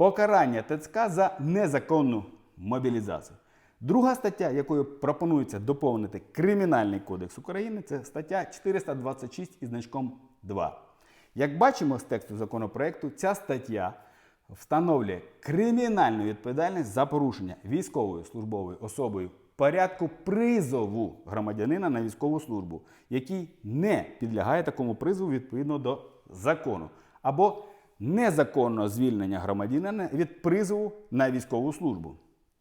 покарання ТЦК за незаконну мобілізацію. Друга стаття, якою пропонується доповнити Кримінальний кодекс України, це стаття 426 із значком 2. Як бачимо з тексту законопроекту, ця стаття встановлює кримінальну відповідальність за порушення військовою службовою особою порядку призову громадянина на військову службу, який не підлягає такому призову відповідно до закону, або незаконного звільнення громадянина від призову на військову службу.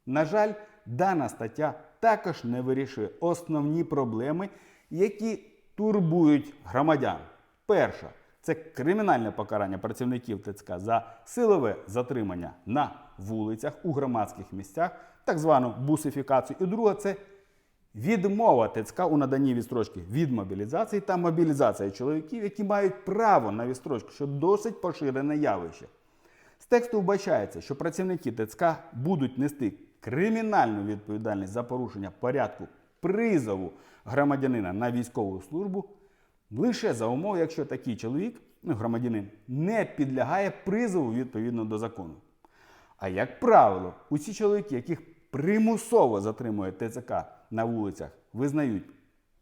На жаль, дана стаття також не вирішує основні проблеми, які турбують громадян. Перша це кримінальне покарання працівників ТЦК за силове затримання на вулицях у громадських місцях, так звану бусифікацію. І друга це відмова ТЦК у наданні відстрочки від мобілізації та мобілізація чоловіків, які мають право на відстрочку, що досить поширене явище. З тексту вбачається, що працівники ТЦК будуть нести кримінальну відповідальність за порушення порядку призову громадянина на військову службу лише за умови, якщо такий чоловік, ну, громадянин, не підлягає призову відповідно до закону. А як правило, усі чоловіки, яких примусово затримує ТЦК на вулицях, визнають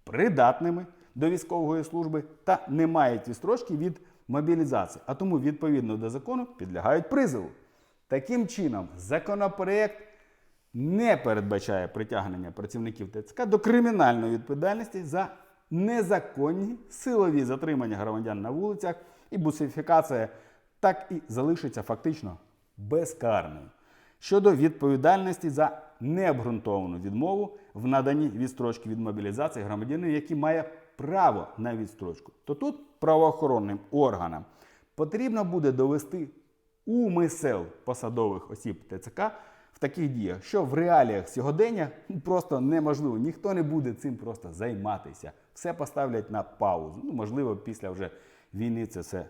придатними до військової служби та не мають відстрочки від мобілізації, а тому відповідно до закону підлягають призову. Таким чином, законопроект не передбачає притягнення працівників ТЦК до кримінальної відповідальності за незаконні силові затримання громадян на вулицях і бусифікація так і залишиться фактично безкарною. Щодо відповідальності за необґрунтовану відмову в наданні відстрочки від мобілізації громадянина, який має право на відстрочку, то тут правоохоронним органам потрібно буде довести умисел посадових осіб ТЦК в таких діях, що в реаліях сьогодення просто неможливо. Ніхто не буде цим просто займатися. Все поставлять на паузу. Ну, можливо, після вже війни це все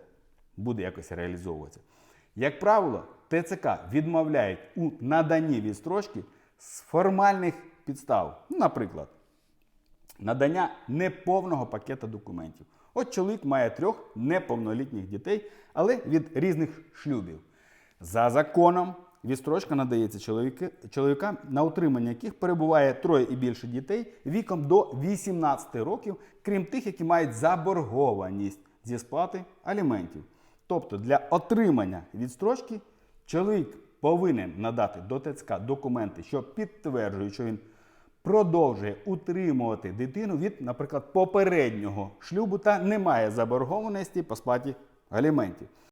буде якось реалізовуватися. Як правило, ТЦК відмовляють у наданні відстрочки з формальних підстав. Ну, наприклад, надання неповного пакета документів. От чоловік має трьох неповнолітніх дітей, але від різних шлюбів. За законом відстрочка надається чоловікам, на утримання яких перебуває троє і більше дітей віком до 18 років, крім тих, які мають заборгованість зі сплати аліментів. Тобто для отримання відстрочки чоловік повинен надати до ТЦК документи, що підтверджують, що він продовжує утримувати дитину від, наприклад, попереднього шлюбу та не має заборгованості по сплаті аліментів.